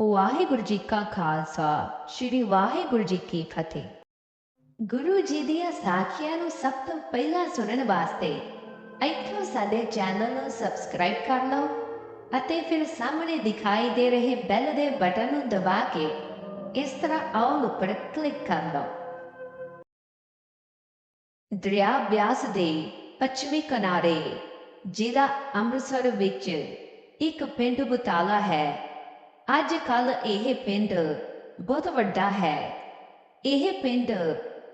ਵਾਹਿਗੁਰੂ ਜੀ ਕਾ ਖਾਲਸਾ, ਸ੍ਰੀ ਵਾਹਿਗੁਰੂ ਜੀ ਕੀ ਫਤਿਹ। ਗੁਰੂ ਜੀ ਦੀਆਂ ਸਾਖੀਆਂ ਨੂੰ ਸਭ ਤੋਂ ਪਹਿਲਾਂ ਸੁਣਨ ਵਾਸਤੇ ਇੱਥੋਂ ਸਾਡੇ ਚੈਨਲ ਨੂੰ ਸਬਸਕ੍ਰਾਈਬ ਕਰ ਲਓ ਅਤੇ ਫਿਰ ਸਾਹਮਣੇ ਦਿਖਾਈ ਦੇ ਰਹੇ ਬੈਲ ਦੇ ਬਟਨ ਨੂੰ ਦਬਾ ਕੇ ਇਸ ਤਰ੍ਹਾਂ ਆਲ ਉੱਪਰ ਕਲਿੱਕ ਕਰ ਲਓ। ਦਰਿਆ ਬਿਆਸ ਦੇ ਪੱਛਮੀ ਕਿਨਾਰੇ, ਜ਼ਿਲ੍ਹਾ ਅੰਮ੍ਰਿਤਸਰ ਵਿੱਚ ਇੱਕ ਪਿੰਡ ਬੁਤਾਲਾ ਹੈ। ਅੱਜ ਕੱਲ ਇਹ ਪਿੰਡ ਬਹੁਤ ਵੱਡਾ ਹੈ। ਇਹ ਪਿੰਡ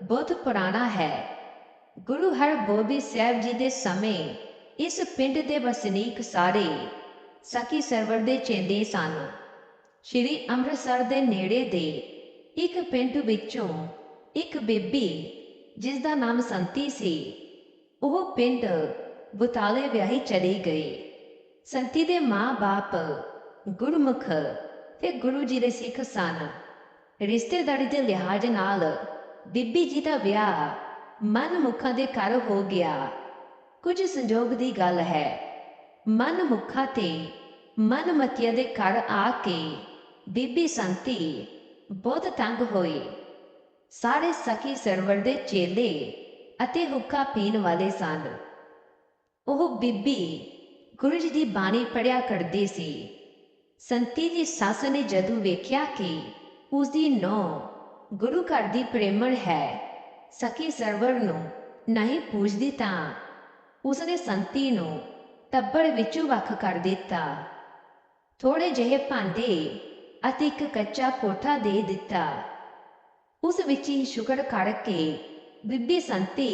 ਬਹੁਤ ਪੁਰਾਣਾ ਹੈ। ਗੁਰੂ ਹਰਗੋਬਿੰਦ ਸਾਹਿਬ ਜੀ ਦੇ ਸਮੇਂ ਇਸ ਪਿੰਡ ਦੇ ਵਸਨੀਕ ਸਾਰੇ ਸਖੀ ਸਰਵਰ ਦੇ ਚੇਂਦੇ ਸਨ। ਸ਼੍ਰੀ ਅੰਮ੍ਰਿਤਸਰ ਦੇ ਨੇੜੇ ਦੇ ਇੱਕ ਪਿੰਡ ਵਿੱਚੋਂ ਇੱਕ ਬੇਬੀ ਜਿਸ ਦਾ ਨਾਮ ਸੰਤੀ ਸੀ, ਉਹ ਪਿੰਡ ਬੁਤਾਲੇ ਵਿਆਹੀ ਚਲੀ ਗਈ। ਸੰਤੀ ਦੇ ਮਾਂ-ਬਾਪ ਗੁਰਮੁਖ ਤੇ ਗੁਰੂ ਜੀ ਦੇ ਸਿੱਖ ਸਨ। ਰਿਸ਼ਤੇਦਾਰੀ ਦੇ ਲਿਹਾਜ਼ ਨਾਲ ਬੀਬੀ ਜੀ ਦਾ ਵਿਆਹ ਮਨਮੁਖਾਂ ਦੇ ਘਰ ਹੋ ਗਿਆ। ਕੁਝ ਸੰਜੋਗ ਦੀ ਗੱਲ ਹੈ। ਮਨਮੁਖਾਂ ਤੇ ਮਨਮਤੀਆਂ ਦੇ ਘਰ ਆ ਕੇ ਬੀਬੀ ਸੰਤੀ ਬਹੁਤ ਤੰਗ ਹੋਈ। ਸਾਰੇ ਸਖੀ ਸਰਵਰ ਦੇ ਚੇਲੇ ਅਤੇ ਹੁੱਕਾ ਪੀਣ ਵਾਲੇ ਸਨ। ਉਹ ਬੀਬੀ ਗੁਰੂ ਜੀ ਦੀ ਬਾਣੀ ਪੜਿਆ ਕਰਦੀ ਸੀ। ਸੰਤੀ ਦੀ ਸੱਸ ਨੇ ਜਦੋਂ ਵੇਖਿਆ ਕਿ ਉਸਦੀ ਨੌ ਗੁਰੂ ਘਰ ਦੀ ਪ੍ਰੇਮਣ ਹੈ, ਸਖੀ ਸਰਵਰ ਨੂੰ ਨਹੀਂ ਪੂਜਦੀ ਤਾਂ ਉਸਨੇ ਸੰਤੀ ਨੂੰ ਤੱਬੜ ਵਿੱਚੋਂ ਵੱਖ ਕਰ ਦਿੱਤਾ। ਥੋੜੇ ਜਿਹੇ ਭਾਂਡੇ ਅਤੇ ਇੱਕ ਕੱਚਾ ਕੋਠਾ ਦੇ ਦਿੱਤਾ। ਉਸ ਵਿੱਚ ਹੀ ਸ਼ੁਕਰ ਕਰਕੇ ਬੀਬੀ ਸੰਤੀ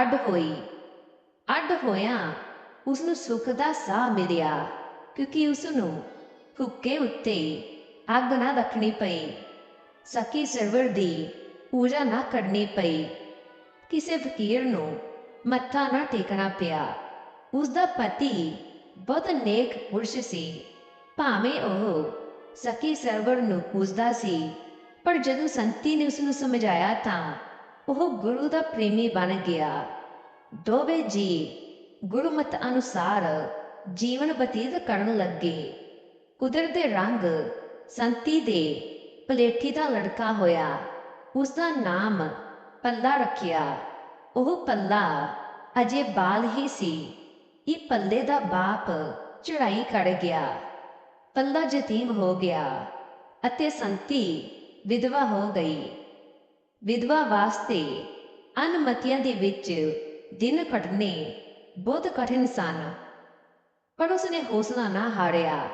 ਅੱਡ ਹੋਈ। ਅੱਡ ਹੋਇਆ ਉਸ ਨੂੰ ਸੁੱਖ ਦਾ ਸਾਹ ਮਿਲਿਆ, ਕਿਉਂਕਿ ਉਸ ਨੂੰ ਹੁੱਕੇ ਉੱਤੇ ਅੱਗ ਨਾ ਰੱਖਣੀ ਪਈ। ਸਕੀ ਸਰਵਰ ਦੀ ਪੂਜਾ ਨਾ ਕਰਨੀ ਪਈ। ਕਿਸੇ ਫਕੀਰ ਨੂੰ ਮੱਥਾ ਨਾ ਟੇਕਣਾ ਪਿਆ। ਉਸ ਦਾ ਪਤੀ ਬਹੁਤ ਨੇਕ ਪੁਰਸ਼ ਸੀ। ਭਾਵੇਂ ਉਹ ਸਕੀ ਸਰਵਰ ਨੂੰ ਪੂਜਦਾ ਸੀ, ਪਰ ਜਦੋਂ ਸੰਤੀ ਨੇ ਉਸ ਨੂੰ ਸਮਝਾਇਆ ਤਾਂ ਉਹ ਗੁਰੂ ਦਾ ਪ੍ਰੇਮੀ ਬਣ ਗਿਆ। ਦੋਵੇਂ ਜੀ ਗੁਰਮਤ ਅਨੁਸਾਰ ਜੀਵਨ ਬਤੀਤ ਕਰਨ ਲੱਗੇ। ਕੁਦਰਤ ਦੇ ਰੰਗ ਸੰਤੀ ਦੇ ਪਲੇਠੀ ਦਾ ਲੜਕਾ ਹੋਇਆ। ਉਸ ਦਾ ਨਾਮ ਪੱਲਾ ਰੱਖਿਆ। ਉਹ ਪੱਲਾ ਅਜੇ ਬਾਲ ਹੀ ਸੀ। ਇਹ ਪੱਲੇ ਦਾ ਬਾਪ ਚੜਾਈ ਕਰ ਗਿਆ। ਪੱਲਾ ਯਤੀਮ ਹੋ ਗਿਆ ਅਤੇ ਸੰਤੀ ਵਿਧਵਾ ਹੋ ਗਈ। ਵਿਧਵਾ ਵਾਸਤੇ ਅਨਮਤੀਆਂ ਦੇ ਵਿੱਚ ਦਿਨ ਕੱਟਣੇ ਬਹੁਤ ਕਠਿਨ ਸਨ। ਪਰ ਉਸਨੇ ਹੌਸਲਾ ਨਾ ਹਾਰਿਆ।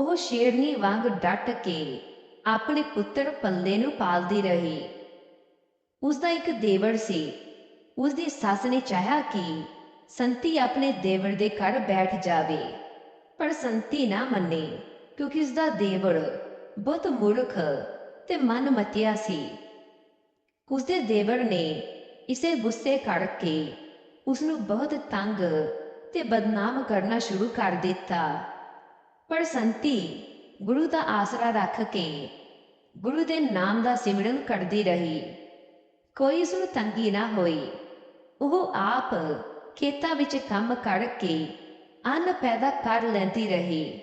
ਉਹ ਸ਼ੇਰਨੀ ਵਾਂਗ ਡਟ ਕੇ ਆਪਣੇ ਪੁੱਤਰ ਪੱਲੇ ਨੂੰ ਪਾਲਦੀ ਰਹੀ। ਉਸ ਦਾ ਇੱਕ ਦੇਵਰ ਸੀ। ਉਸ ਦੀ ਸੱਸ ਨੇ ਚਾਹਿਆ ਕਿ ਸੰਤੀ ਆਪਣੇ ਦੇਵਰ ਦੇ ਘਰ ਬੈਠ ਜਾਵੇ, ਪਰ ਸੰਤੀ ਨਾ ਮੰਨੇ, ਕਿਉਂਕਿ ਉਸ ਦਾ ਦੇਵਰ ਬਹੁਤ ਮੂਰਖ ਤੇ ਮਨਮਤਿਆ ਸੀ। ਉਸ ਦੇ ਦੇਵਰ ਨੇ ਇਸੇ ਗੁੱਸੇ ਕਰਕੇ ਉਸ ਨੂੰ ਬਹੁਤ ਤੰਗ ਤੇ ਬਦਨਾਮ ਕਰਨਾ ਸ਼ੁਰੂ ਕਰ ਦਿੱਤਾ। ਪਰ ਸੰਤੀ, ਗੁਰੂ ਦਾ ਆਸਰਾ ਰੱਖ ਕੇ ਗੁਰੂ ਦੇ ਨਾਮ ਦਾ ਸਿਮਰਨ ਕਰਦੀ ਰਹੀ। ਕੋਈ ਉਸ ਨੂੰ ਤੰਗੀ ਨਾ ਹੋਈ। ਉਹ ਆਪ ਖੇਤਾਂ ਵਿੱਚ ਕੰਮ ਕਰਕੇ ਅੰਨ ਪੈਦਾ ਕਰ ਲੈਂਦੀ ਰਹੀ।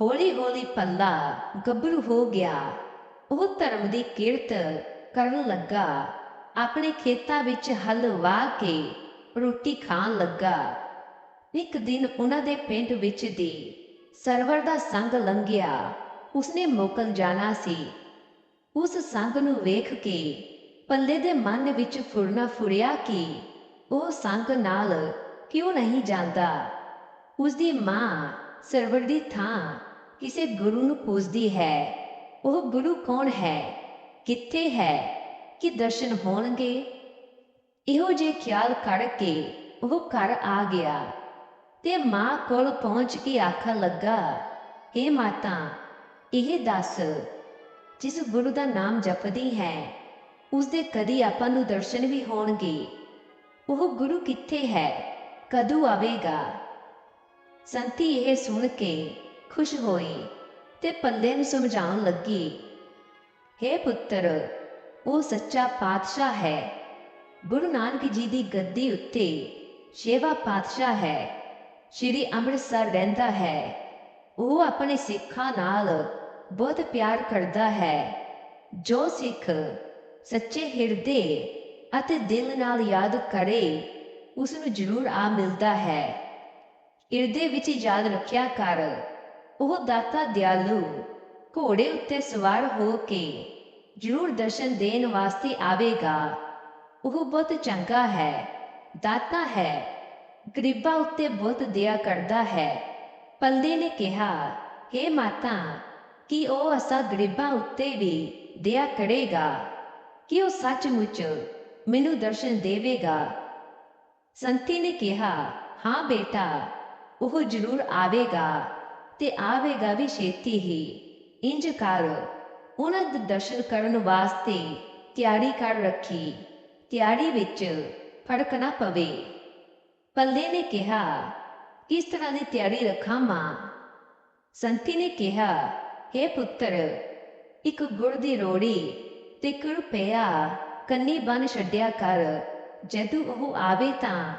ਹੌਲੀ ਹੌਲੀ ਪੱਲਾ ਗੱਭਰੂ ਹੋ ਗਿਆ। ਉਹ ਧਰਮ ਦੀ ਕਿਰਤ ਕਰਨ ਲੱਗਾ। ਆਪਣੇ ਖੇਤਾਂ ਵਿੱਚ ਹਲ ਵਾਹ ਕੇ ਰੋਟੀ ਖਾਣ ਲੱਗਾ। ਇੱਕ ਦਿਨ ਉਹਨਾਂ ਦੇ ਪਿੰਡ ਵਿੱਚ ਦੀ ਸਰਵਰ ਦਾ ਸੰਗ ਲੰਘਿਆ। ਉਸਨੇ ਮੋਕਲ ਜਾਣਾ ਸੀ। ਉਸ ਸੰਗ ਨੂੰ ਵੇਖ ਕੇ ਪੱਲੇ ਦੇ ਮਨ ਵਿੱਚ ਫੁਰਨਾ ਫੁਰਿਆ ਕਿ ਉਹ ਸੰਗ ਨਾਲ ਕਿਉਂ ਨਹੀਂ ਜਾਂਦਾ। ਉਸਦੀ ਮਾਂ ਸਰਵਰ ਦੀ ਥਾਂ ਕਿਸੇ ਗੁਰੂ ਨੂੰ ਪੂਜਦੀ ਹੈ। ਉਹ ਗੁਰੂ ਕੌਣ ਹੈ? ਕਿੱਥੇ ਹੈ? ਕਿ ਦਰਸ਼ਨ ਹੋਣਗੇ? ਇਹੋ ਜੇ ਖਿਆਲ ਕਰਕੇ ਉਹ ਘਰ ਆ ਗਿਆ। ਤੇ ਮਾਂ ਕੋਲ ਪਹੁੰਚ ਕੇ ਆਖਣ ਲੱਗਾ हे ਮਾਤਾ, ਇਹ ਦੱਸ, ਜਿਸ ਗੁਰੂ ਦਾ ਨਾਮ ਜਪਦੀ ਹੈ ਉਸ ਦੇ ਕਦੀ ਆਪਾਂ ਨੂੰ ਦਰਸ਼ਨ ਵੀ ਹੋਣਗੇ? ਉਹ ਗੁਰੂ ਕਿੱਥੇ ਹੈ? ਕਦੋਂ ਆਵੇਗਾ? ਸੰਤੀ ਇਹ ਸੁਣ ਕੇ ਖੁਸ਼ ਹੋਈ ਤੇ ਪੰਦੇ ਨੂੰ ਸਮਝਾਉਣ ਲੱਗੀ हे ਪੁੱਤਰ, ਉਹ ਸੱਚਾ ਪਾਤਸ਼ਾਹ ਹੈ। ਗੁਰੂ ਨਾਨਕ ਜੀ ਦੀ ਗੱਦੀ ਉੱਤੇ ਛੇਵਾ ਪਾਤਸ਼ਾਹ ਹੈ। ਸ਼੍ਰੀ ਅੰਮ੍ਰਿਤਸਰ ਰਹਿੰਦਾ ਹੈ। ਉਹ ਆਪਣੇ ਸਿੱਖਾਂ ਨਾਲ ਬਹੁਤ ਪਿਆਰ ਕਰਦਾ ਹੈ। ਜੋ ਸਿੱਖ ਸੱਚੇ ਹਿਰਦੇ ਅਤੇ ਦਿਲ ਨਾਲ ਯਾਦ ਕਰੇ ਉਸ ਨੂੰ ਜ਼ਰੂਰ ਆ ਮਿਲਦਾ ਹੈ। ਹਿਰਦੇ ਵਿੱਚ ਯਾਦ ਰੱਖਿਆ ਕਰ। ਉਹ ਦਾਤਾ ਦਿਆਲੂ ਘੋੜੇ ਉੱਤੇ ਸਵਾਰ ਹੋ ਕੇ ਜ਼ਰੂਰ ਦਰਸ਼ਨ ਦੇਣ ਵਾਸਤੇ ਆਵੇਗਾ। ਉਹ ਬਹੁਤ ਚੰਗਾ ਹੈ। ਦਾਤਾ ਹੈ। ਗਰੀਬਾਂ ਉੱਤੇ ਬਹੁਤ ਦਇਆ ਕਰਦਾ ਹੈ। ਪਲਦੇ ਨੇ ਕਿਹਾ हे ਮਾਤਾ, ਕਿ ਉਹ ਅਸਾਂ ਗਰੀਬਾਂ ਉੱਤੇ ਵੀ ਦਇਆ ਕਰੇਗਾ? ਕਿ ਉਹ ਸੱਚਮੁੱਚ ਮੈਨੂੰ ਦਰਸ਼ਨ ਦੇਵੇਗਾ? ਸੰਤੀ ਨੇ ਕਿਹਾ, ਹਾਂ ਬੇਟਾ, ਉਹ ਜ਼ਰੂਰ ਆਵੇਗਾ ਤੇ ਆਵੇਗਾ ਵੀ ਛੇਤੀ ਹੀ। ਇੰਜ ਕਰ, ਉਹਨਾਂ ਦੇ ਦਰਸ਼ਨ ਕਰਨ ਵਾਸਤੇ ਤਿਆਰੀ ਕਰ ਰੱਖੀ। ਤਿਆਰੀ ਵਿੱਚ ਫ਼ਰਕ ਨਾ ਪਵੇ। ਪੱਲੇ ਨੇ ਕਿਹਾ ਕਿਸ ਤਰ੍ਹਾਂ ਦੀ ਤਿਆਰੀ ਰੱਖਾਂ ਮਾਂ ਸੰਤੀ ਨੇ ਕਿਹਾ हे ਪੁੱਤਰ ਇੱਕ ਗੁੜ ਦੀ ਰੋੜੀ ਤੇ ਇੱਕ ਰੁਪਇਆ ਕੰਨੀ ਬਨ ਛੱਡਿਆ ਕਰ ਜਦੋਂ ਉਹ ਆਵੇ ਤਾਂ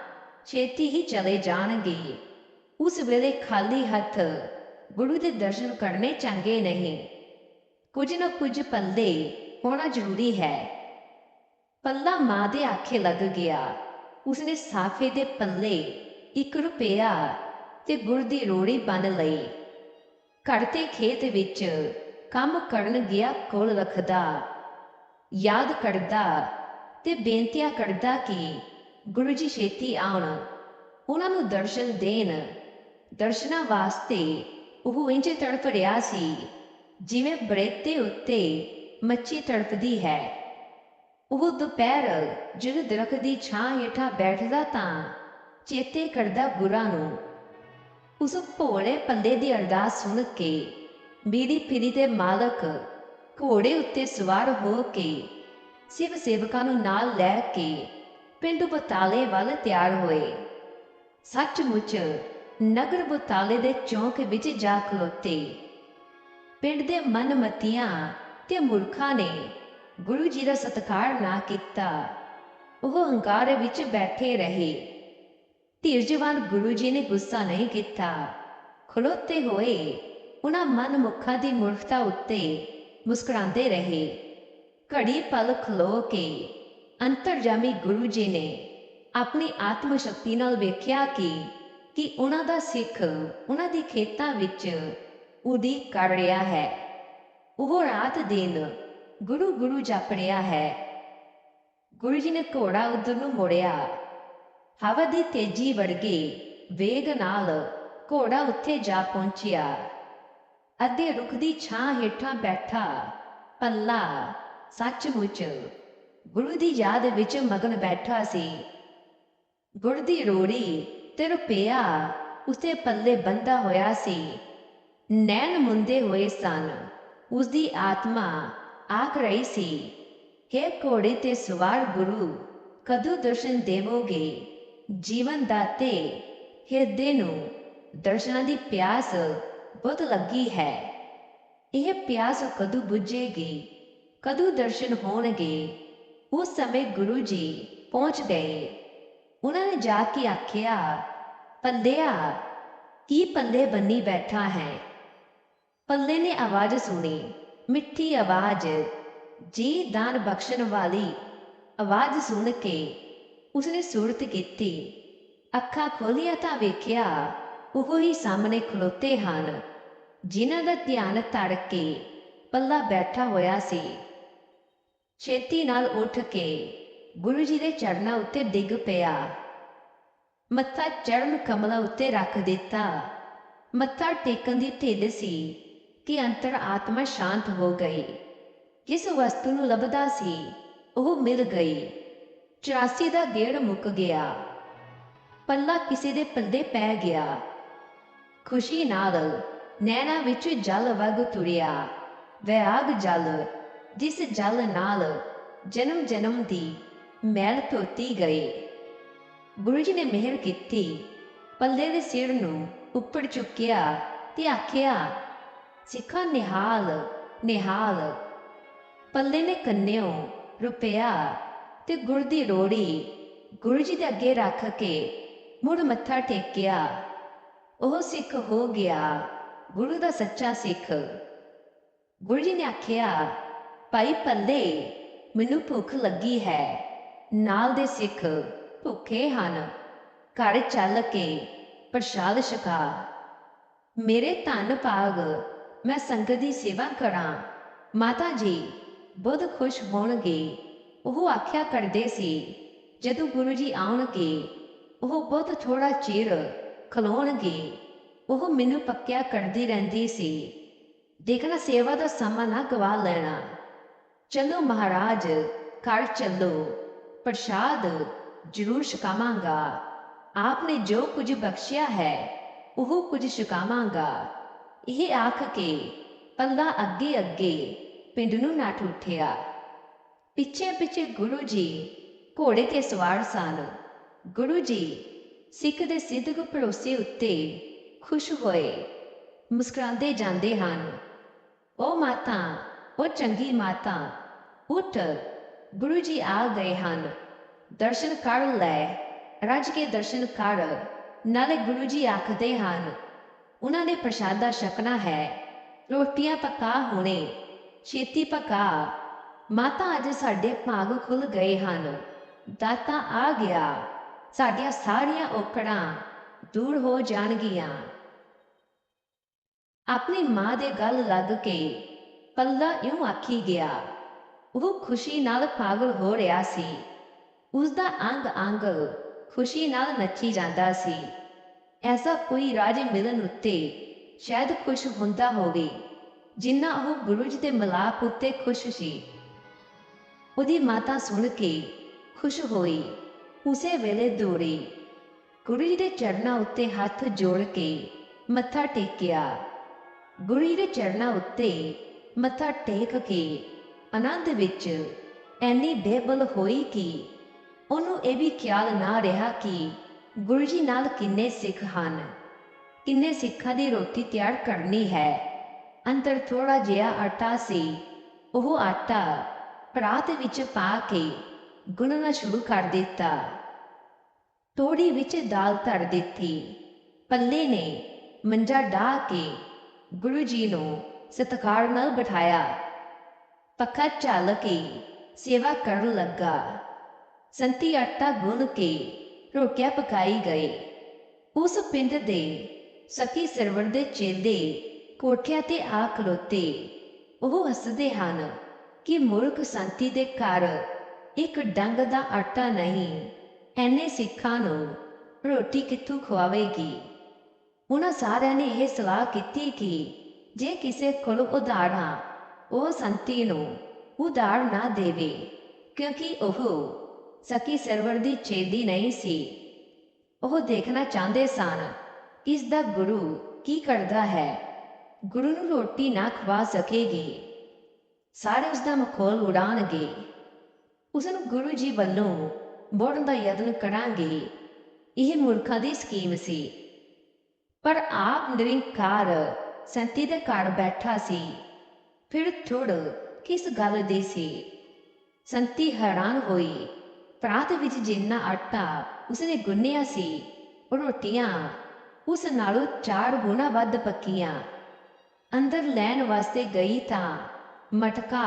ਛੇਤੀ ਹੀ ਚਲੇ ਜਾਣਗੇ ਉਸ ਵੇਲੇ ਖਾਲੀ ਹੱਥ ਗੁਰੂ ਦੇ ਦਰਸ਼ਨ ਕਰਨੇ ਚੰਗੇ ਨਹੀਂ ਕੁਝ ਨਾ ਕੁਝ ਪੱਲੇ ਹੋਣਾ ਜ਼ਰੂਰੀ ਹੈ ਪੱਲਾ ਮਾਂ ਦੇ ਆਖੇ ਲੱਗ ਗਿਆ ਉਸਨੇ ਸਾਫੇ ਦੇ ਪੱਲੇ ਇੱਕ ਰੁਪਿਆ ਤੇ ਗੁੜ ਦੀ ਰੋੜੀ ਬੰਨ ਲਈ। ਘਰ ਤੇ ਖੇਤ ਵਿੱਚ ਕੰਮ ਕਰਨ ਗਿਆ ਕੋਲ ਰੱਖਦਾ, ਯਾਦ ਕਰਦਾ ਤੇ ਬੇਨਤੀਆਂ ਕਰਦਾ ਕਿ ਗੁਰੂ ਜੀ ਛੇਤੀ ਆਉਣ। ਉਹਨਾਂ ਨੂੰ ਦਰਸ਼ਨ ਦੇਣ। ਦਰਸ਼ਨਾਂ ਵਾਸਤੇ ਉਹ ਇੰਜ ਤੜਫ ਰਿਹਾ ਸੀ, ਜਿਵੇਂ ਬਰੇਤੇ ਉੱਤੇ ਮੱਛੀ ਤੜਫਦੀ ਹੈ। ਉਹ ਦੁਪਹਿਰ ਜਦੋਂ ਦਰਖਤ ਦੀ ਛਾਂ ਹੇਠਾਂ ਬੈਠਦਾ ਤਾਂ ਚੇਤੇ ਕਰਦਾ ਗੁਰਾਂ ਨੂੰ। ਉਸ ਭੋਲੇ ਪੱਲੇ ਦੀ ਅਰਦਾਸ ਸੁਣ ਕੇ ਬੀੜੀ ਫਿਰੀ ਦੇ ਮਾਲਕ ਘੋੜੇ ਉੱਤੇ ਸਵਾਰ ਹੋ ਕੇ ਸਿਵ ਸੇਵਕਾਂ ਨੂੰ ਨਾਲ ਲੈ ਕੇ ਪਿੰਡ ਬਤਾਲੇ ਵੱਲ ਤਿਆਰ ਹੋਏ। ਸੱਚਮੁੱਚ ਨਗਰ ਬਤਾਲੇ ਦੇ ਚੌਂਕ ਵਿੱਚ ਜਾ ਖਲੋਤੇ। ਪਿੰਡ ਦੇ ਮਨਮਤੀਆਂ ਤੇ ਮੂਰਖਾਂ ਨੇ ਗੁਰੂ ਜੀ ਦਾ ਸਤਿਕਾਰ ਨਾ ਕੀਤਾ। ਉਹ ਹੰਕਾਰ ਵਿੱਚ ਬੈਠੇ ਰਹੇ। ਧੀਰਜਵਾਨ ਗੁਰੂ ਜੀ ਨੇ ਗੁੱਸਾ ਨਹੀਂ ਕੀਤਾ। ਖਲੋਤੇ ਹੋਏ, ਉਹਨਾਂ ਮਨ ਮੁੱਖਾਂ ਦੀ ਮੂਰਖਤਾ ਉੱਤੇ ਮੁਸਕਰਾਉਂਦੇ ਰਹੇ। ਘੜੀ ਪਲ ਖਲੋ ਕੇ ਅੰਤਰਜਾਮੀ ਗੁਰੂ ਜੀ ਨੇ ਆਪਣੀ ਆਤਮ ਸ਼ਕਤੀ ਨਾਲ ਵੇਖਿਆ ਕਿ ਕਿ ਉਹਨਾਂ ਦਾ ਸਿੱਖ ਉਹਨਾਂ ਦੀ ਖੇਤਾਂ ਵਿੱਚ ਉਡੀਕ ਕਰ ਰਿਹਾ ਹੈ। ਉਹ ਰਾਤ ਦਿਨ ਗੁਰੂ ਗੁਰੂ ਜਪ ਰਿਹਾ ਹੈ। ਗੁਰੂ ਜੀ ਨੇ ਘੋੜਾ ਉਧਰ ਨੂੰ ਮੋੜਿਆ। ਹਵਾ ਦੀ ਤੇਜ਼ੀ ਵਰਗੇ ਵੇਗ ਨਾਲ ਘੋੜਾ ਉੱਥੇ ਜਾ ਪਹੁੰਚਿਆ ਅੱਧੇ ਰੁੱਖ ਦੀ ਛਾਂ ਹੇਠਾਂ ਬੈਠਾ ਪੱਲਾ ਸੱਚਮੁੱਚ ਗੁਰੂ ਦੀ ਯਾਦ ਵਿੱਚ ਮਗਨ ਬੈਠਾ ਸੀ। ਗੁਰ ਦੀ ਰੋੜੀ ਤੇ ਰੁਪਿਆ ਉਸਦੇ ਪੱਲੇ ਬੰਦਾ ਹੋਇਆ ਸੀ। ਨੈਣ ਮੁੰਦੇ ਹੋਏ ਸਨ। ਉਸ ਦੀ ਆਤਮਾ ਆਖ ਰਹੀ ਸੀ हे ਘੋੜੇ ਤੇ ਸਵਾਰ ਗੁਰੂ ਕਦੋਂ ਦਰਸ਼ਨ ਦੇਵੋਗੇ ਜੀਵਨ ਦਾਤੇ ਹਿਰਦੇ ਨੂੰ ਦਰਸ਼ਨਾਂ ਦੀ ਪਿਆਸ ਬਹੁਤ ਲੱਗੀ ਹੈ ਇਹ ਪਿਆਸ ਕਦੋਂ ਬੁਝੇਗੀ ਕਦੋਂ ਦਰਸ਼ਨ ਹੋਣਗੇ ਉਸ ਸਮੇਂ ਗੁਰੂ ਜੀ ਪਹੁੰਚ ਗਏ ਉਹਨਾਂ ਨੇ ਜਾ ਕੇ ਆਖਿਆ ਪੱਲਿਆ ਕੀ ਪੱਲੇ ਬੰਨੀ ਬੈਠਾ ਹੈ ਪੱਲੇ ਨੇ ਆਵਾਜ਼ ਸੁਣੀ ਮਿੱਠੀ ਆਵਾਜ਼, ਜੀ ਦਾਨ ਬਖਸ਼ਣ ਵਾਲੀ ਆਵਾਜ਼ ਸੁਣ ਕੇ ਉਸਨੇ ਸੁਰਤ ਕੀਤੀ। ਅੱਖਾਂ ਖੋਲੀਆਂ ਤਾਂ ਵੇਖਿਆ ਉਹ ਹੀ ਸਾਹਮਣੇ ਖਲੋਤੇ ਹਨ, ਜਿਨ੍ਹਾਂ ਦਾ ਧਿਆਨ ਧੜ ਕੇ ਪੱਲਾ ਬੈਠਾ ਹੋਇਆ ਸੀ। ਛੇਤੀ ਨਾਲ ਉੱਠ ਕੇ ਗੁਰੂ ਜੀ ਦੇ ਚਰਨਾਂ ਉੱਤੇ ਡਿੱਗ ਪਿਆ। ਮੱਥਾ ਚਰਨ ਕਮਲਾ ਉੱਤੇ ਰੱਖ ਦਿੱਤਾ। ਮੱਥਾ ਟੇਕਣ ਦੀ ਢਿੱਡ ਸੀ। ਕਿ ਅੰਤਰ ਆਤਮਾ ਸ਼ਾਂਤ ਹੋ ਗਈ। ਜਿਸ ਵਸਤੂ ਨੂੰ ਲੱਭਦਾ ਸੀ, ਉਹ ਮਿਲ ਗਈ। 84 ਦਾ ਗੇੜ ਮੁੱਕ ਗਿਆ। ਪੱਲਾ ਕਿਸੇ ਦੇ ਪੱਲੇ ਪੈ ਗਿਆ। ਖੁਸ਼ੀ ਨਾਲ ਨੈਣਾ ਵਿੱਚ ਜਲ ਵਗ ਤੁਰਿਆ। ਵਿਆਗ ਜਲ, ਜਿਸ ਜਲ ਨਾਲ ਜਨਮ ਜਨਮ ਦੀ ਮੈਲ ਧੋਤੀ ਗਈ। ਗੁਰੂ ਜੀ ਨੇ ਮਿਹਰ ਕੀਤੀ। ਪੱਲੇ ਦੇ ਸਿਰ ਨੂੰ ਉੱਪਰ ਚੁੱਕਿਆ ਤੇ ਆਖਿਆ ਸਿੱਖਾ ਨਿਹਾਲ ਨਿਹਾਲ। ਪੱਲੇ ਨੇ ਕੰਨਿਓ ਰੁਪਿਆ ਤੇ ਗੁੜ ਦੀ ਰੋੜੀ ਗੁਰੂ ਜੀ ਦੇ ਅੱਗੇ ਰੱਖ ਕੇ ਮੁੜ ਮੱਥਾ ਟੇਕਿਆ। ਉਹ ਸਿੱਖ ਹੋ ਗਿਆ, ਗੁਰੂ ਦਾ ਸੱਚਾ ਸਿੱਖ। ਗੁਰੂ ਜੀ ਨੇ ਆਖਿਆ, ਭਾਈ ਪੱਲੇ, ਮੈਨੂੰ ਭੁੱਖ ਲੱਗੀ ਹੈ। ਨਾਲ ਦੇ ਸਿੱਖ ਭੁੱਖੇ ਹਨ। ਘਰ ਚੱਲ ਕੇ ਪ੍ਰਸ਼ਾਦ ਛਕਾ। ਮੇਰੇ ਧੰਨ ਭਾਗ ਮੈਂ ਸੰਗਤ ਦੀ ਸੇਵਾ ਕਰਾਂ। ਮਾਤਾ ਜੀ ਬਹੁਤ ਖੁਸ਼ ਹੋਣਗੇ। ਉਹ ਆਖਿਆ ਕਰਦੇ ਸੀ, ਜਦੋਂ ਗੁਰੂ ਜੀ ਆਉਣਗੇ, ਉਹ ਬਹੁਤ ਥੋੜਾ ਚਿਰ ਖਲੋਣਗੇ। ਉਹ ਮੈਨੂੰ ਪੱਕਿਆ ਕਰਦੀ ਰਹਿੰਦੀ ਸੀ। ਦੇਖਣਾ ਸੇਵਾ ਦਾ ਸਮਾਂ ਨਾ ਗਵਾ ਲੈਣਾ। ਚਲੋ ਮਹਾਰਾਜ, ਘਰ ਚੱਲੋ। ਪ੍ਰਸ਼ਾਦ ਜ਼ਰੂਰ ਛਕਾਵਾਂਗਾ। ਆਪਨੇ ਜੋ ਕੁਝ ਬਖਸ਼ਿਆ ਹੈ, ਉਹ ਕੁਝ ਛਕਾਵਾਂਗਾ। ਇਹ ਆਖ ਕੇ ਪੱਲਾ ਅੱਗੇ ਅੱਗੇ ਪਿੰਡ ਨੂੰ ਨਾ ਉੱਠਿਆ। ਪਿੱਛੇ ਪਿੱਛੇ ਗੁਰੂ ਜੀ ਘੋੜੇ ਤੇ ਸਵਾਰ ਸਨ। ਗੁਰੂ ਜੀ ਸਿੱਖ ਦੇ ਸਿੱਧਕ ਭਰੋਸੇ ਉੱਤੇ ਖੁਸ਼ ਹੋਏ, ਮੁਸਕਰਾਉਂਦੇ ਜਾਂਦੇ ਹਨ। ਉਹ ਮਾਤਾ, ਉਹ ਚੰਗੀ ਮਾਤਾ ਉੱਠ ਗੁਰੂ ਜੀ ਆ ਗਏ ਹਨ। ਦਰਸ਼ਨ ਕਰ ਲੈ, ਰੱਜ ਕੇ ਦਰਸ਼ਨ ਕਰ, ਨਾਲੇ ਗੁਰੂ ਜੀ ਆਖਦੇ ਹਨ ਉਹਨਾਂ ਨੇ ਪ੍ਰਸ਼ਾਦਾ ਛਕਣਾ ਹੈ। ਰੋਟੀਆਂ ਪਕਾ ਹੋਣੇ, ਛੇਤੀ ਪਕਾ। ਮਾਤਾ ਅੱਜ ਸਾਡੇ ਭਾਗ ਖੁੱਲ ਗਏ ਹਨ। ਦਾਤਾ ਆ ਗਿਆ। ਸਾਡੀਆਂ ਸਾਰੀਆਂ ਔਕੜਾਂ ਦੂਰ ਹੋ ਜਾਣਗੀਆਂ। ਆਪਣੀ ਮਾਂ ਦੇ ਗੱਲ ਲੱਗ ਕੇ ਪੱਲਾ ਇਉਂ ਆਖੀ ਗਿਆ। ਉਹ ਖੁਸ਼ੀ ਨਾਲ ਪਾਗਲ ਹੋ ਰਿਹਾ ਸੀ। ਉਸ ਦਾ ਅੰਗ ਅੰਗ ਖੁਸ਼ੀ ਨਾਲ ਨੱਚੀ ਜਾਂਦਾ ਸੀ। ਐਸਾ ਕੋਈ ਰਾਜ ਮਿਲਣ ਉੱਤੇ ਸ਼ਾਇਦ ਖੁਸ਼ ਹੁੰਦਾ ਹੋਵੇ, ਜਿੰਨਾ ਉਹ ਗੁਰੂ ਜੀ ਦੇ ਮਲਾਪ ਉੱਤੇ ਖੁਸ਼ ਸੀ। ਉਹਦੀ ਮਾਤਾ ਸੁਣ ਕੇ ਖੁਸ਼ ਹੋਈ, ਉਸੇ ਵੇਲੇ ਦੌੜੀ ਗੁਰੂ ਜੀ ਦੇ ਚਰਨਾਂ ਉੱਤੇ ਹੱਥ ਜੋੜ ਕੇ ਮੱਥਾ ਟੇਕਿਆ। ਗੁਰੂ ਜੀ ਦੇ ਚਰਨਾਂ ਉੱਤੇ ਮੱਥਾ ਟੇਕ ਕੇ ਆਨੰਦ ਵਿੱਚ ਐਨੀ ਬੇਬਲ ਹੋਈ ਕਿ ਉਹਨੂੰ ਇਹ ਵੀ ਖਿਆਲ ਨਾ ਰਿਹਾ ਕਿ ਗੁਰੂ ਜੀ ਨਾਲ ਕਿੰਨੇ ਸਿੱਖ ਹਨ? ਕਿੰਨੇ ਸਿੱਖਾਂ ਦੀ ਰੋਟੀ ਤਿਆਰ ਕਰਨੀ ਹੈ? ਅੰਦਰ ਥੋੜਾ ਜਿਹਾ ਆਟਾ ਸੀ। ਉਹ ਆਟਾ ਪਰਾਤ ਵਿੱਚ ਪਾ ਕੇ ਗੁੰਨਣਾ ਸ਼ੁਰੂ ਕਰ ਦਿੱਤਾ। ਤੋੜੀ ਵਿੱਚ ਦਾਲ ਧਰ ਦਿੱਤੀ। ਪੱਲੇ ਨੇ ਮੰਜਾ ਢਾ ਕੇ ਗੁਰੂ ਜੀ ਨੂੰ ਸਤਿਕਾਰ ਨਾਲ ਬਿਠਾਇਆ। ਪੱਖਾ ਚੱਲ ਕੇ ਸੇਵਾ ਕਰਨ ਲੱਗਾ। ਸੰਤੀ ਆਟਾ ਗੁੰਨ ਕੇ ਰੋਟੀਆਂ ਪਕਾਈ ਗਈ ਉਸ ਪਿੰਡ ਦੇ ਸਖੀ ਸਰਵਰ ਦੇ ਚੇਲੇ ਕੋਠਿਆਂ ਤੇ ਆ ਖਲੋਤੇ। ਉਹ ਹੱਸਦੇ ਹਨ ਕਿ ਮੁਰਖ ਸੰਤੀ ਦੇ ਘਰ ਇੱਕ ਡੰਗ ਦਾ ਆਟਾ ਨਹੀਂ, ਐਨੇ ਸਿੱਖਾਂ ਨੂੰ ਰੋਟੀ ਕਿੱਥੋਂ ਖਵਾਵੇਗੀ? ਉਹਨਾਂ ਸਾਰਿਆਂ ਨੇ ਇਹ ਸਲਾਹ ਕੀਤੀ ਕਿ ਜੇ ਕਿਸੇ ਕੋਲ ਉਧਾਰਾਂ ਉਹ ਸੰਤੀ ਨੂੰ ਉਧਾਰ ਨਾ ਦੇਵੇ, ਕਿਉਂਕਿ ਉਹ ਸਕੀ ਸਰਵਰ ਦੀ ਛੇਦੀ ਨਹੀਂ ਸੀ। ਉਹ ਦੇਖਣਾ ਚਾਹੁੰਦੇ ਸਨ, ਇਸ ਦਾ ਗੁਰੂ ਕੀ ਕਰਦਾ ਹੈ? ਗੁਰੂ ਨੂੰ ਰੋਟੀ ਨਾ ਖਵਾ ਸਕੇਗੀ। ਸਾਰੇ ਉਸ ਦਾ ਮਖੌਲ ਉਡਾਣਗੇ ਉਸ ਨੂੰ ਗੁਰੂ ਜੀ ਵੱਲੋਂ ਬੋੜਨ ਦਾ ਯਤਨ ਕਰਾਂਗੇ। ਇਹ ਮੂਰਖਾਂ ਦੀ ਸਕੀਮ ਸੀ। ਪਰ ਆਪ ਨਿਰੰਕਾਰ ਸੰਤੀ ਦੇ ਘਰ ਬੈਠਾ ਸੀ। ਫਿਰ ਥੁੜ ਕਿਸ ਗੱਲ ਦੀ ਸੀ? ਸੰਤੀ ਹੈਰਾਨ ਹੋਈ। ਪ੍ਰਾਤ ਵਿੱਚ ਜਿੰਨਾ ਆਟਾ ਉਸਨੇ ਗੁੰਨਿਆ ਸੀ ਉਹ ਰੋਟੀਆਂ ਉਸ ਨਾਲੋਂ ਚਾਰ ਗੁਣਾ ਵੱਧ ਪੱਕੀਆਂ ਅੰਦਰ ਲੈਣ ਵਾਸਤੇ ਗਈ ਤਾਂ ਮਟਕਾ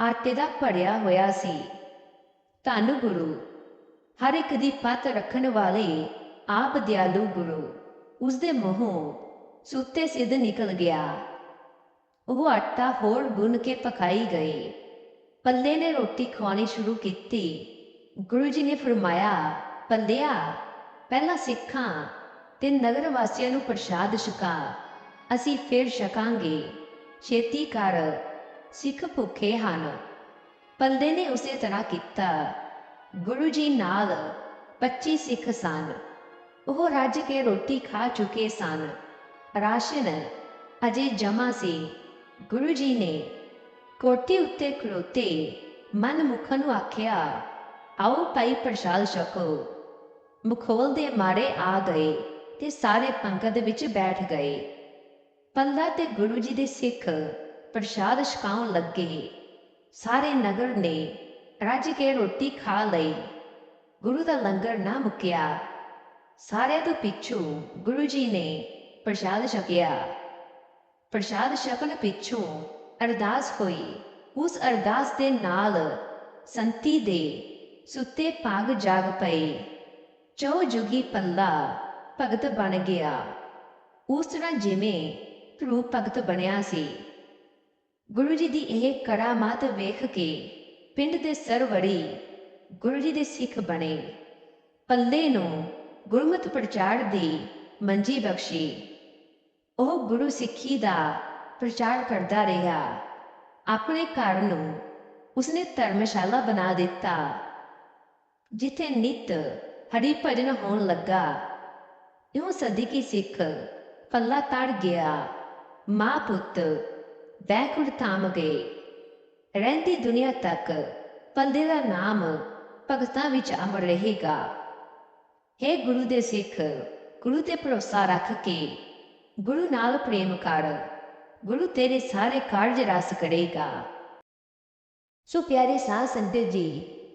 ਆਟੇ ਦਾ ਭਰਿਆ ਹੋਇਆ ਸੀ ਧੰਨ ਗੁਰੂ ਹਰ ਇੱਕ ਦੀ ਪਤ ਰੱਖਣ ਵਾਲੇ ਆਪ ਦਿਆਲੂ ਗੁਰੂ ਉਸ ਦੇ ਮੂੰਹੋਂ ਸੁੱਤੇ ਸਿੱਧ ਨਿਕਲ ਗਿਆ ਉਹ ਆਟਾ ਹੋਰ ਗੁੰਨ ਕੇ ਪਕਾਈ ਗਈ ਪੱਲੇ ਨੇ ਰੋਟੀ ਖਵਾਣੀ ਸ਼ੁਰੂ ਕੀਤੀ ਗੁਰੂ ਜੀ ਨੇ ਫਰਮਾਇਆ ਪੱਲਿਆ ਪਹਿਲਾਂ ਸਿੱਖਾਂ ਤੇ ਨਗਰ ਵਾਸੀਆਂ ਨੂੰ ਪ੍ਰਸ਼ਾਦ ਛਕਾ। ਅਸੀਂ ਫਿਰ ਛਕਾਂਗੇ। ਛੇਤੀ ਕਰ। ਸਿੱਖ ਭੁੱਖੇ ਹਨ। ਪੱਲੇ ਨੇ ਉਸੇ ਤਰ੍ਹਾਂ ਕੀਤਾ। ਗੁਰੂ ਜੀ ਨਾਲ 25 ਸਿੱਖ ਸਨ। ਉਹ ਰੱਜ ਕੇ ਰੋਟੀ ਖਾ ਚੁੱਕੇ ਸਨ। ਰਾਸ਼ਨ ਅਜੇ ਜਮਾ ਸੀ। ਗੁਰੂ ਜੀ ਨੇ ਕੋਠੀ ਉੱਤੇ ਖਲੋਤੇ ਮਨ ਮੁਖ ਨੂੰ ਆਖਿਆ ਆਓ ਭਾਈ ਪ੍ਰਸ਼ਾਦ ਛਕੋ। ਮੁਖੋਲ ਦੇ ਮਾਰੇ ਆ ਗਏ ਤੇ ਸਾਰੇ ਪੰਗਤ ਵਿੱਚ ਬੈਠ ਗਏ। ਪੱਲਾ ਤੇ ਗੁਰੂ ਜੀ ਦੇ ਸਿੱਖ ਪ੍ਰਸ਼ਾਦ ਛਕਾਉਣ ਲੱਗੇ। ਸਾਰੇ ਨਗਰ ਨੇ ਰੱਜ ਕੇ ਰੋਟੀ ਖਾ ਲਈ। ਗੁਰੂ ਦਾ ਲੰਗਰ ਨਾ ਮੁੱਕਿਆ। ਸਾਰਿਆਂ ਤੋਂ ਪਿੱਛੋਂ ਗੁਰੂ ਜੀ ਨੇ ਪ੍ਰਸ਼ਾਦ ਛਕਿਆ। ਪ੍ਰਸ਼ਾਦ ਛਕਣ ਪਿੱਛੋਂ ਅਰਦਾਸ ਹੋਈ। ਉਸ ਅਰਦਾਸ ਦੇ ਨਾਲ ਸੰਤੀ ਦੇ ਸੁੱਤੇ ਪਾਗ ਜਾਗ ਪਏ। ਚੌ ਜੁਗੀ ਪੱਲਾ ਭਗਤ ਬਣ ਗਿਆ। ਉਸ ਤਰ੍ਹਾਂ ਜਿਵੇਂ ਧਰੂ ਭਗਤ ਬਣਿਆ ਸੀ। ਗੁਰੂ ਜੀ ਦੀ ਇਹ ਕਰਾਮਾਤ ਵੇਖ ਕੇ ਪਿੰਡ ਦੇ ਸਰਵੜੀ ਗੁਰੂ ਜੀ ਦੇ ਸਿੱਖ ਬਣੇ। ਪੱਲੇ ਨੂੰ ਗੁਰਮਤਿ ਪ੍ਰਚਾਰ ਦੀ ਮੰਜੀ ਬਖਸ਼ੀ। ਉਹ ਗੁਰੂ ਸਿੱਖੀ ਦਾ ਪ੍ਰਚਾਰ ਕਰਦਾ ਰਿਹਾ। ਆਪਣੇ ਘਰ ਨੂੰ ਉਸਨੇ ਧਰਮਸ਼ਾਲਾ ਬਣਾ ਦਿੱਤਾ। ਜਿੱਥੇ ਨਿਤ ਹਰੀ ਭਜਨ ਹੋਣ ਲੱਗਾ, ਇਉਂ ਸਦੀਕੀ ਸਿੱਖ ਪੱਲਾ ਤੜ ਗਿਆ। ਮਾਂ ਪੁੱਤ ਬੈਕੁੜ ਥਾਮ ਗਏ। ਰਹਿੰਦੀ ਦੁਨੀਆ ਤੱਕ ਪੱਲੇ ਦਾ ਨਾਮ ਭਗਤਾਂ ਵਿੱਚ ਅਮਰ ਰਹੇਗਾ। हे ਗੁਰੂ ਦੇ ਸਿੱਖ, ਗੁਰੂ ਤੇ ਭਰੋਸਾ ਰੱਖ ਕੇ ਗੁਰੂ ਨਾਲ ਪ੍ਰੇਮ ਕਰ, ਗੁਰੂ ਤੇਰੇ ਸਾਰੇ ਕਾਰਜ ਰਸ ਕਰੇਗਾ। ਸੋ ਪਿਆਰੇ ਸਾਧ ਸੰਗਤ ਜੀ